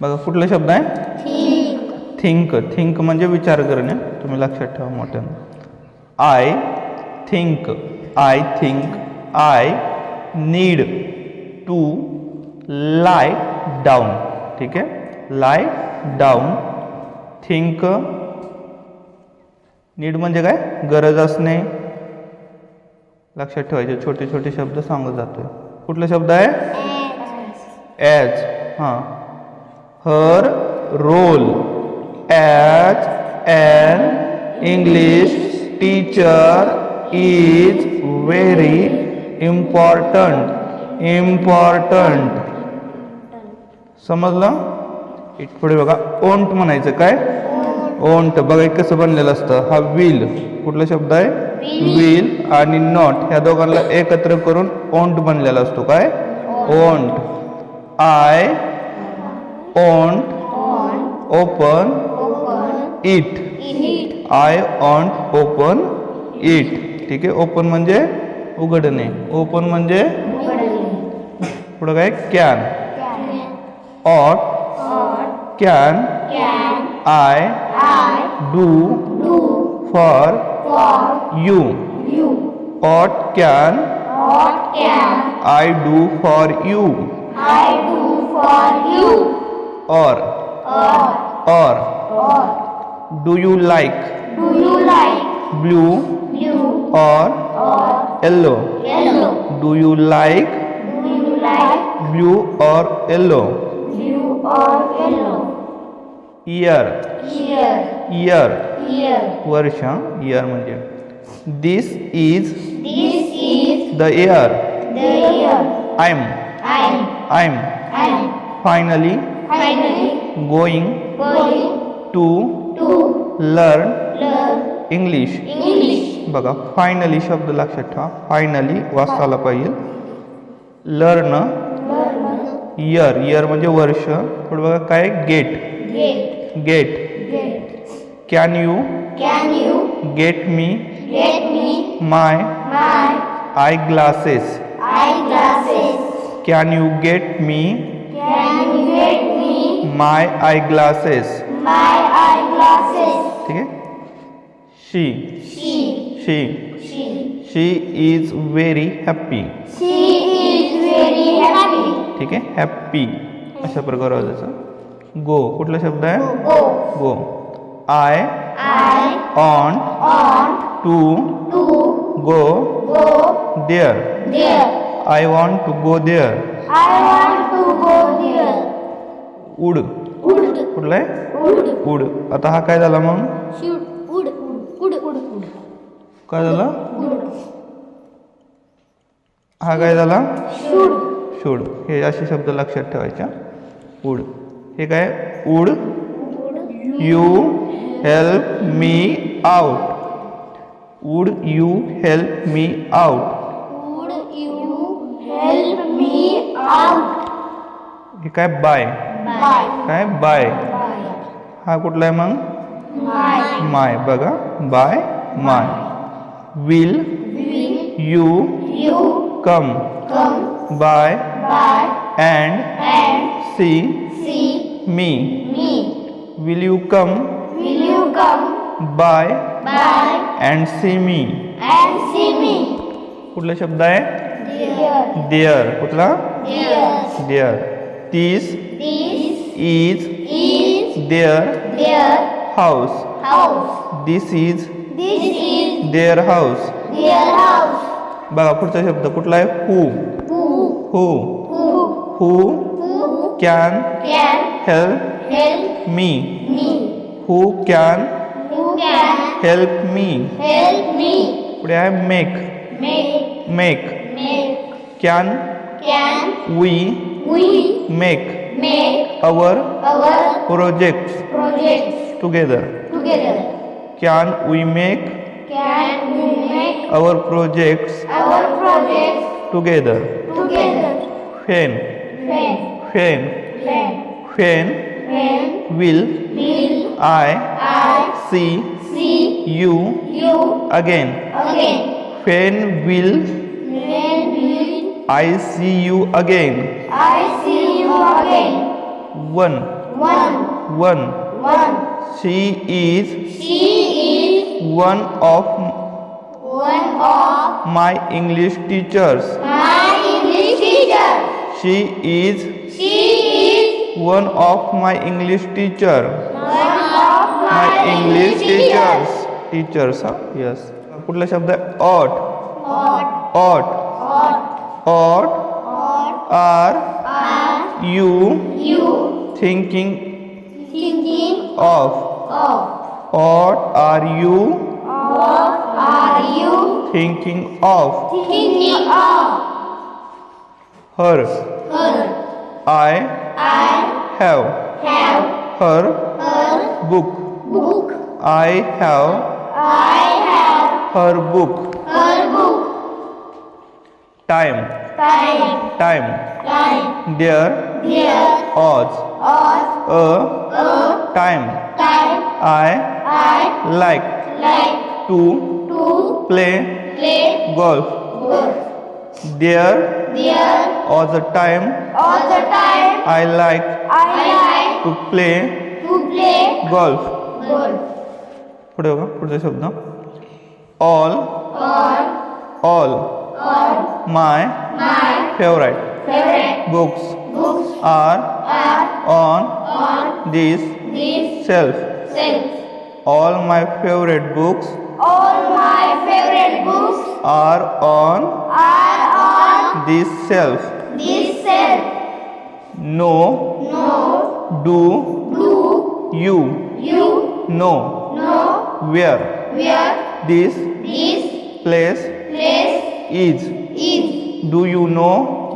बघा कुठला शब्द आहे? थिंक. थिंक. म्हणजे विचार करणे. तुम्ही लक्षात ठेवा मोठ्यानं. I think I think I need to lie down ठीक आहे? लाय डाऊन थिंक नीड म्हणजे काय? गरज असणे. लक्षात ठेवायचे. छोटे छोटे शब्द सांगत जातोय. कुठला शब्द आहे? ॲज हाँ. Her role as an English teacher is very important important समजलं? इट पुढे बघा. ओंट म्हणायचं काय? ओंट. बघा एक कसं बनलेलं असतं. हा विल कुठला शब्द आहे? विल आणि नॉट ह्या दोघांना एकत्र करून ओंट बनलेला असतो. काय? Won't. I won't open it I won't open it ठीक आहे? ओपन म्हणजे उघडणे. ओपन म्हणजे पुढं काय? Can what can I do for you what can I do for you or do you like blue or. Yellow do you like blue or. Yellow year year वर्ष year म्हणजे. This is the year I am I am finally going to learn English बघा finally शब्द लक्षात ठेवा. Finally वाचायला पाहिजे. Learn year year म्हणजे वर्ष. पुढे बघा काय? Get get can you Can you get me get me my my eye glasses eyeglasses? Can you get me you get me my eye glasses my eyeglasses? ठीक आहे she She, she she, she is very happy she is very happy. ठीक आहे happy अशा प्रकारे वाजायचं. गो कुठला शब्द आहे? Go, go I I on want to to go go there there. I want to go there I want to go there. उड. कुठला आहे? उड. आता हा काय झाला मग? काय झालं. हा काय झाला? शूड. हे असे शब्द लक्षात ठेवायचे उड. हे काय? Would. You help me out. Would you help me out. would you help me out? हे काय? बाय. बाय। बाय। हा कु आहे मग? My. By my. Will you come by and see me will you come by and see me कुछ शब्द है dear कुछ dear this this is is their their house house. This is This is their house their house. बघा पुढचा शब्द कुठला आहे who Who, who who, who who can can help help me me? Who can Who can help me help me? पुढे आहे make Make, make make, can can we we make make our, our projects, projects together. together. Can we make, Can we make our, projects our projects together? together. When, when, when, when, when will, will I, I see, see you, you again? again? When will when will I see you again? I see you again One One. One One. She is She is one of one of my English teachers my English teacher. She is She is one of my English teacher one of my my English English teachers. Teachers teachers हा yes कुठला शब्द आहे ऑट Odd. ऑट Odd. ऑट Odd. Are you, you thinking, thinking of, of? What are you, what are you thinking of? Thinking of her, her. I, I have, have her, her book, book. I have, I have her book, her book. Time, time, time, time. There, There was a time I I like like to to play play golf There was a time all the time I like I like to play to play golf golf. पुढे बघा पुढचा शब्द all All all all my favorite books books are, are on, on this, this shelf. shelf. All my favorite books all my favorite books are on are on this shelf. This shelf. No. No. Do. Do. You. You. No. No. Where. Where. This. This. Place. Place. Is. Is. Do you know?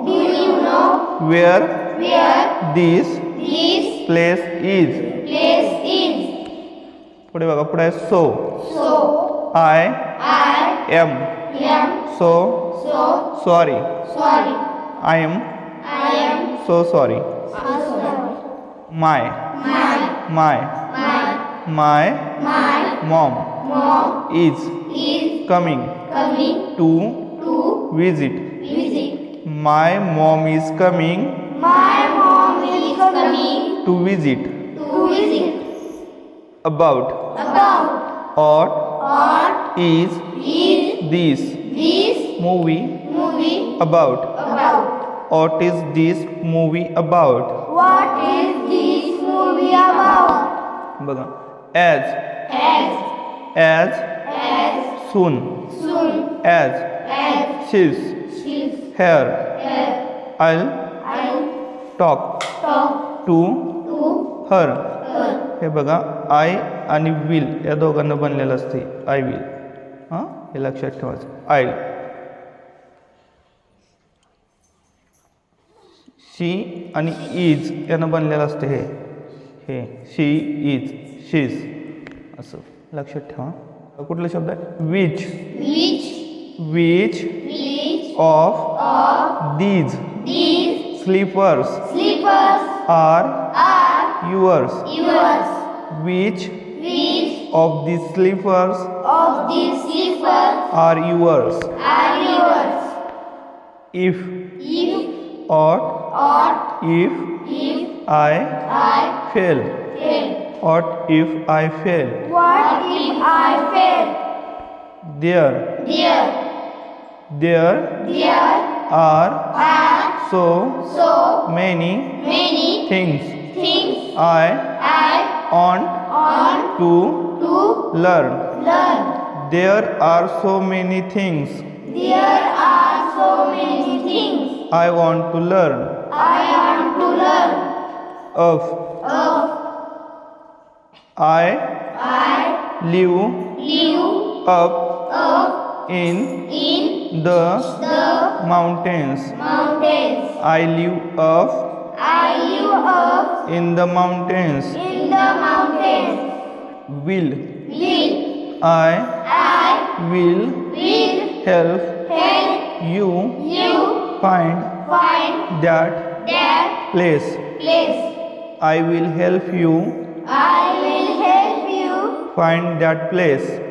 know where where this this place is place is? पुढे बघा पुढे so So I I am am so so sorry sorry. I am I am so sorry so sorry. My My my my my my mom mom is is coming coming to to visit My mom is coming. My mom is coming. To visit. To visit. About. About. Or. Or. Is. Is. This. This. Movie. Movie. About. About. What is this movie about? What is this movie about? बघा. As. As. As. As. Soon. Soon. As. As. She's. She's. Here. There, I I'll talk talk to to her her. हे बघा I आणि will या दोघांना बनलेलं असते. I will हां? हे लक्षात ठेवायचं. आय शी आणि इज यानं बनलेलं असते हे. हे. शी इज शीज असं. लक्षात ठेवा. कुठला शब्द आहे? Which which of these These slippers, slippers are, are yours. yours. Which, which of these slippers, of these slippers are yours? Are yours. If, if or, or if, if I, I fail. fail. What if I fail? What if I fail? There. There. There. There. Are. Are so so many many things things I I want want to to learn learn. there are so many things There are so many things I want to learn I want to learn. of Of I I live live up up in in the the mountains mountains. I live up I live up in the mountains in the mountains. will Will I I will will help help you you find find that that place. place. I will help you I will help you find that place.